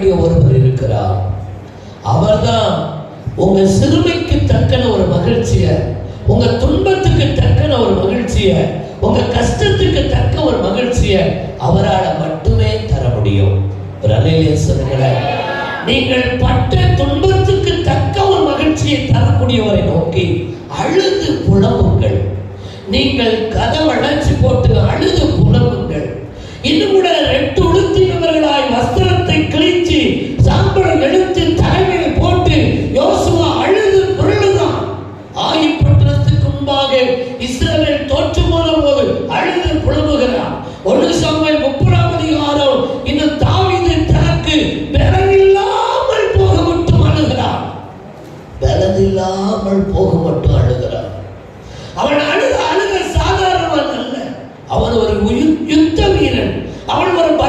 வேண்டிய ஒருவர் இருக்கிறார். அவர்தான் உங்க சிறுமைக்கு தக்கன ஒரு மகிழ்ச்சிய உங்க துன்பத்துக்கு தக்கன ஒரு மகிழ்ச்சிய உங்க கஷ்டத்துக்கு தக்க ஒரு மகிழ்ச்சிய அவரால் மட்டுமே தர முடியும். நீங்கள் பட்ட துன்பத்துக்கு தக்க ஒரு மகிழ்ச்சியை தரக்கூடியவரை நோக்கி அழுது புலம்புங்கள். நீங்கள் கதவை அழைச்சி போட்டு அழுது புலம்புங்கள். இன்னும் கூட ரெட்டு அழுது புலம்புகிறான் ஒன்று சமய முப்பதாம் அதிகாரம் இந்த தாவிது தனக்கு பலனில்லாமல் போக மட்டும் அழுகிறான். பலனில்லாமல் போக மட்டும் அழுகிறான். அவன் அழுக அழுக சாதாரணவன் அல்ல. அவன் ஒரு யுத்த வீரன். அவன் ஒரு